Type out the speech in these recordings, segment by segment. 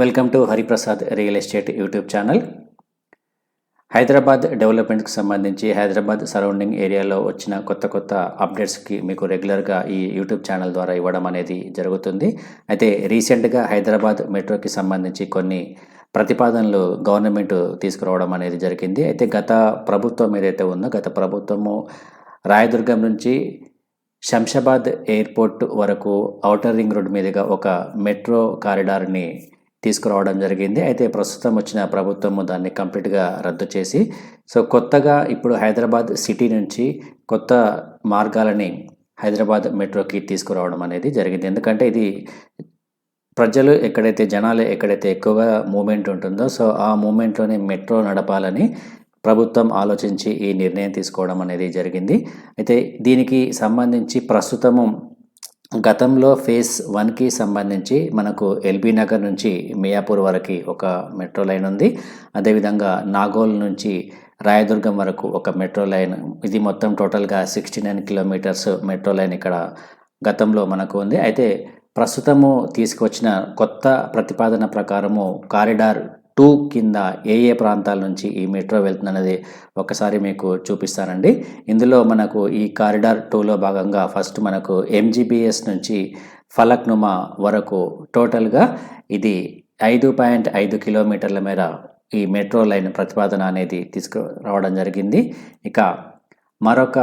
Welcome to Hariprasad real estate YouTube channel. Hyderabad డెవలప్మెంట్కి సంబంధించి Hyderabad surrounding ఏరియాలో వచ్చిన కొత్త కొత్త అప్డేట్స్కి మీకు రెగ్యులర్గా ఈ యూట్యూబ్ ఛానల్ ద్వారా ఇవ్వడం అనేది జరుగుతుంది. అయితే రీసెంట్గా హైదరాబాద్ మెట్రోకి సంబంధించి కొన్ని ప్రతిపాదనలు గవర్నమెంట్ తీసుకురావడం అనేది జరిగింది. అయితే గత ప్రభుత్వం ఏదైతే ఉందో గత ప్రభుత్వము రాయదుర్గం నుంచి శంషాబాద్ ఎయిర్పోర్ట్ వరకు ఔటర్ రింగ్ రోడ్ మీదుగా ఒక మెట్రో కారిడార్ని తీసుకురావడం జరిగింది. అయితే ప్రస్తుతం వచ్చిన ప్రభుత్వము దాన్ని కంప్లీట్గా రద్దు చేసి సో కొత్తగా ఇప్పుడు హైదరాబాద్ సిటీ నుంచి కొత్త మార్గాలని హైదరాబాద్ మెట్రోకి తీసుకురావడం అనేది జరిగింది. ఎందుకంటే ఇది ప్రజలు ఎక్కడైతే జనాలు ఎక్కడైతే ఎక్కువగా మూమెంట్ ఉంటుందో సో ఆ మూమెంట్లోనే మెట్రో నడపాలని ప్రభుత్వం ఆలోచించి ఈ నిర్ణయం తీసుకోవడం అనేది జరిగింది. అయితే దీనికి సంబంధించి ప్రస్తుతము గతంలో ఫేస్ వన్కి సంబంధించి మనకు ఎల్బీ నగర్ నుంచి మియాపూర్ వరకు ఒక మెట్రో లైన్ ఉంది. అదేవిధంగా నాగోల్ నుంచి రాయదుర్గం వరకు ఒక మెట్రో లైన్. ఇది మొత్తం టోటల్గా sixty nine kilometres metro line ఇక్కడ గతంలో మనకు ఉంది. అయితే ప్రస్తుతము తీసుకొచ్చిన కొత్త ప్రతిపాదన ప్రకారము కారిడార్ టూ కింద ఏ ఏ ప్రాంతాల నుంచి ఈ మెట్రో వెళ్తుందనేది ఒకసారి మీకు చూపిస్తానండి. ఇందులో మనకు ఈ కారిడార్ టూలో భాగంగా ఫస్ట్ మనకు ఎంజీబీఎస్ నుంచి ఫలక్నుమా వరకు టోటల్గా ఇది ఐదు పాయింట్ ఐదు కిలోమీటర్ల మేర ఈ మెట్రో లైన్ ప్రతిపాదన అనేది తీసుకురావడం జరిగింది. ఇక మరొక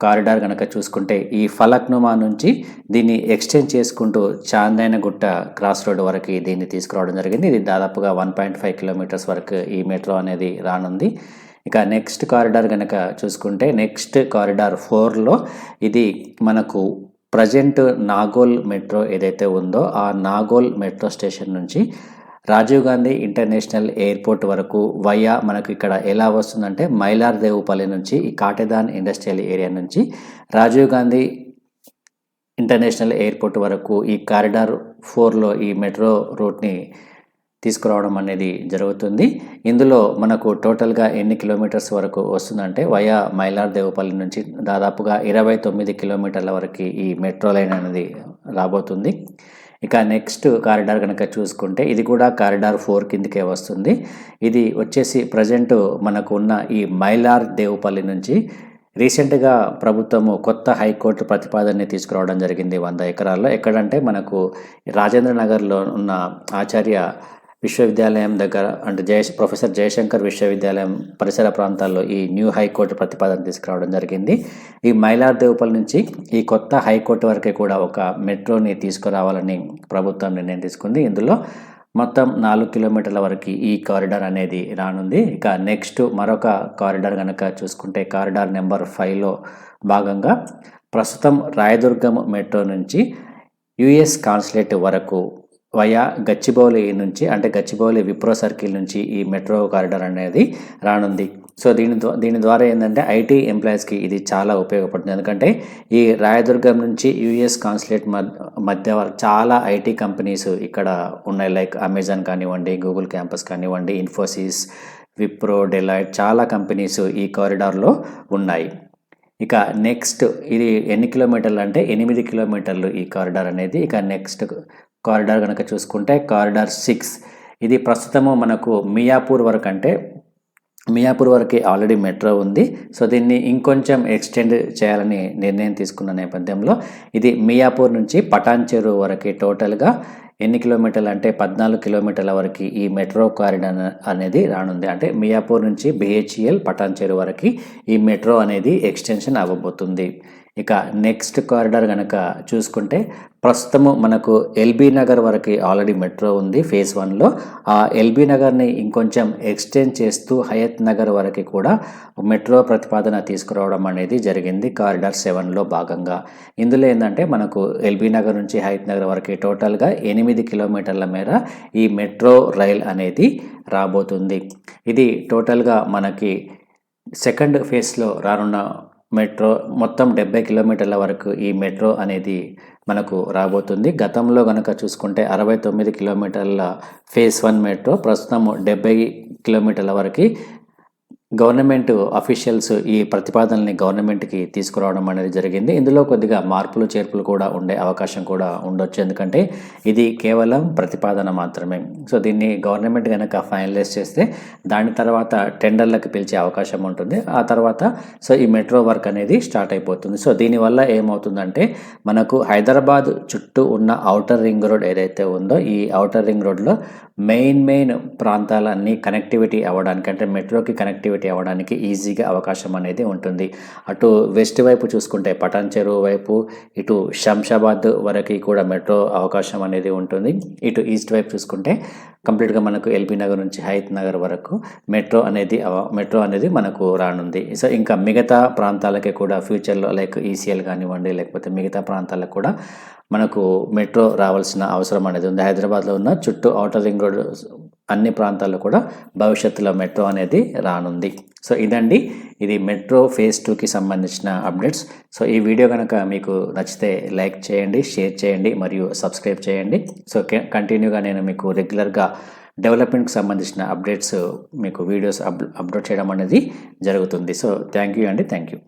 కారిడార్ కనుక చూసుకుంటే ఈ ఫలక్నుమా నుంచి దీన్ని ఎక్స్టెండ్ చేసుకుంటూ చాందైనగుట్ట క్రాస్ రోడ్ వరకు దీన్ని తీసుకురావడం జరిగింది. ఇది దాదాపుగా వన్ పాయింట్ ఫైవ్ కిలోమీటర్స్ వరకు ఈ మెట్రో అనేది రానుంది. ఇక నెక్స్ట్ కారిడార్ కనుక చూసుకుంటే నెక్స్ట్ కారిడార్ ఫోర్లో ఇది మనకు ప్రజెంట్ నాగోల్ మెట్రో ఏదైతే ఉందో ఆ నాగోల్ మెట్రో స్టేషన్ నుంచి రాజీవ్ గాంధీ ఇంటర్నేషనల్ ఎయిర్పోర్ట్ వరకు వయా మనకు ఇక్కడ ఎలా వస్తుందంటే మైలార్ దేవుపల్లి నుంచి ఈ కాటెదాన్ ఇండస్ట్రియల్ ఏరియా నుంచి రాజీవ్ గాంధీ ఇంటర్నేషనల్ ఎయిర్పోర్ట్ వరకు ఈ కారిడార్ ఫోర్లో ఈ మెట్రో రూట్ని తీసుకురావడం అనేది జరుగుతుంది. ఇందులో మనకు టోటల్గా ఎన్ని కిలోమీటర్స్ వరకు వస్తుందంటే వయా మైలార్ దేవపల్లి నుంచి దాదాపుగా ఇరవై తొమ్మిది కిలోమీటర్ల వరకు ఈ మెట్రో లైన్ అనేది రాబోతుంది. ఇక నెక్స్ట్ కారిడార్ కనుక చూసుకుంటే ఇది కూడా కారిడార్ ఫోర్ కిందకే వస్తుంది. ఇది వచ్చేసి ప్రజెంట్ మనకు ఉన్న ఈ మైలార్ దేవుపల్లి నుంచి రీసెంట్గా ప్రభుత్వము కొత్త హైకోర్టు ప్రతిపాదనని తీసుకురావడం జరిగింది వంద ఎకరాల్లో. ఎక్కడంటే మనకు రాజేంద్ర నగర్లో ఉన్న ఆచార్య విశ్వవిద్యాలయం దగ్గర అంటే జయ ప్రొఫెసర్ జయశంకర్ విశ్వవిద్యాలయం పరిసర ప్రాంతాల్లో ఈ న్యూ హైకోర్టు ప్రతిపాదన తీసుకురావడం జరిగింది. ఈ మైలార్దేవపల్లి నుంచి ఈ కొత్త హైకోర్టు వరకే కూడా ఒక మెట్రోని తీసుకురావాలని ప్రభుత్వం నిర్ణయం తీసుకుంది. ఇందులో మొత్తం నాలుగు కిలోమీటర్ల వరకు ఈ కారిడార్ అనేది రానుంది. ఇక నెక్స్ట్ మరొక కారిడార్ కనుక చూసుకుంటే కారిడార్ నెంబర్ ఫైవ్లో భాగంగా ప్రస్తుతం రాయదుర్గం మెట్రో నుంచి యుఎస్ కాన్సులేట్ వరకు వయా గచ్చిబౌలి నుంచి అంటే గచ్చిబౌలి విప్రో సర్కిల్ నుంచి ఈ మెట్రో కారిడార్ అనేది రానుంది. సో దీని దీని ద్వారా ఏంటంటే ఐటీ ఎంప్లాయీస్కి ఇది చాలా ఉపయోగపడుతుంది. ఎందుకంటే ఈ రాయదుర్గం నుంచి యుఎస్ కాన్సులేట్ మధ్య చాలా ఐటీ కంపెనీస్ ఇక్కడ ఉన్నాయి. లైక్ అమెజాన్ కానివ్వండి గూగుల్ క్యాంపస్ కానివ్వండి ఇన్ఫోసిస్ విప్రో డెలైట్ చాలా కంపెనీస్ ఈ కారిడార్లో ఉన్నాయి. ఇక నెక్స్ట్ ఇది ఎన్ని కిలోమీటర్లు అంటే ఎనిమిది కిలోమీటర్లు ఈ కారిడార్ అనేది. ఇక నెక్స్ట్ కారిడార్ కనుక చూసుకుంటే కారిడార్ సిక్స్. ఇది ప్రస్తుతము మనకు మియాపూర్ వరకు అంటే మియాపూర్ వరకు ఆల్రెడీ మెట్రో ఉంది. సో దీన్ని ఇంకొంచెం ఎక్స్టెండ్ చేయాలని నిర్ణయం తీసుకున్న నేపథ్యంలో ఇది మియాపూర్ నుంచి పటాన్చెరు వరకు టోటల్గా ఎన్ని కిలోమీటర్లు అంటే పద్నాలుగు కిలోమీటర్ల వరకు ఈ మెట్రో కారిడార్ అనేది రానుంది. అంటే మియాపూర్ నుంచి బిహెచ్ఎల్ పటాన్చెరు వరకు ఈ మెట్రో అనేది ఎక్స్టెన్షన్ అవ్వబోతుంది. ఇక నెక్స్ట్ కారిడార్ కనుక చూసుకుంటే ప్రస్తుతము మనకు ఎల్బీ నగర్ వరకు ఆల్రెడీ మెట్రో ఉంది ఫేజ్ వన్లో ఆ ఎల్బీ నగర్ని ఇంకొంచెం ఎక్స్టెండ్ చేస్తూ హయత్ నగర్ వరకు కూడా మెట్రో ప్రతిపాదన తీసుకురావడం అనేది జరిగింది కారిడార్ సెవెన్లో భాగంగా. ఇందులో ఏంటంటే మనకు ఎల్బీ నగర్ నుంచి హయత్ నగర్ వరకు టోటల్గా ఎనిమిది కిలోమీటర్ల మేర ఈ మెట్రో రైల్ అనేది రాబోతుంది. ఇది టోటల్గా మనకి సెకండ్ ఫేజ్లో రానున్న మెట్రో మొత్తం డెబ్బై కిలోమీటర్ల వరకు ఈ మెట్రో అనేది మనకు రాబోతుంది. గతంలో కనుక చూసుకుంటే అరవై తొమ్మిది కిలోమీటర్ల ఫేజ్ వన్ మెట్రో ప్రస్తుతం డెబ్బై కిలోమీటర్ల వరకు గవర్నమెంట్ అఫీషియల్స్ ఈ ప్రతిపాదనల్ని గవర్నమెంట్కి తీసుకురావడం అనేది జరిగింది. ఇందులో కొద్దిగా మార్పులు చేర్పులు కూడా ఉండే అవకాశం కూడా ఉండొచ్చు. ఎందుకంటే ఇది కేవలం ప్రతిపాదన మాత్రమే. సో దీన్ని గవర్నమెంట్ కనుక ఫైనలైజ్ చేస్తే దాని తర్వాత టెండర్లకు పిలిచే అవకాశం ఉంటుంది. ఆ తర్వాత సో ఈ మెట్రో వర్క్ అనేది స్టార్ట్ అయిపోతుంది. సో దీనివల్ల ఏమవుతుందంటే మనకు హైదరాబాద్ చుట్టూ ఉన్న అవుటర్ రింగ్ రోడ్ ఏదైతే ఉందో ఈ అవుటర్ రింగ్ రోడ్లో మెయిన్ మెయిన్ ప్రాంతాలన్నీ కనెక్టివిటీ అవ్వడానికి అంటే మెట్రోకి కనెక్టివిటీ అవ్వడానికి ఈజీగా అవకాశం అనేది ఉంటుంది. అటు వెస్ట్ వైపు చూసుకుంటే పటాన్ చెరువు వైపు ఇటు శంషాబాద్ వరకు కూడా మెట్రో అవకాశం అనేది ఉంటుంది. ఇటు ఈస్ట్ వైపు చూసుకుంటే కంప్లీట్గా మనకు ఎల్బీ నగర్ నుంచి హైత్ నగర్ వరకు మెట్రో అనేది మెట్రో అనేది మనకు రానుంది. సో ఇంకా మిగతా ప్రాంతాలకే కూడా ఫ్యూచర్లో లైక్ ఈసీఎల్ కానివ్వండి లేకపోతే మిగతా ప్రాంతాలకు కూడా మనకు మెట్రో రావాల్సిన అవసరం అనేది ఉంది. హైదరాబాద్లో ఉన్న చుట్టూ ఔటర్ రింగ్ రోడ్ అన్ని ప్రాంతాల్లో కూడా భవిష్యత్తులో మెట్రో అనేది రానుంది. సో ఇదండి. ఇది మెట్రో ఫేజ్ టూకి సంబంధించిన అప్డేట్స్. సో ఈ వీడియో కనుక మీకు నచ్చితే లైక్ చేయండి షేర్ చేయండి మరియు సబ్స్క్రైబ్ చేయండి. సో కంటిన్యూగా నేను మీకు రెగ్యులర్గా డెవలప్మెంట్కి సంబంధించిన అప్డేట్స్ మీకు వీడియోస్ అప్ అప్లోడ్ చేయడం అనేది జరుగుతుంది. సో థ్యాంక్ యూ అండి. Thank you.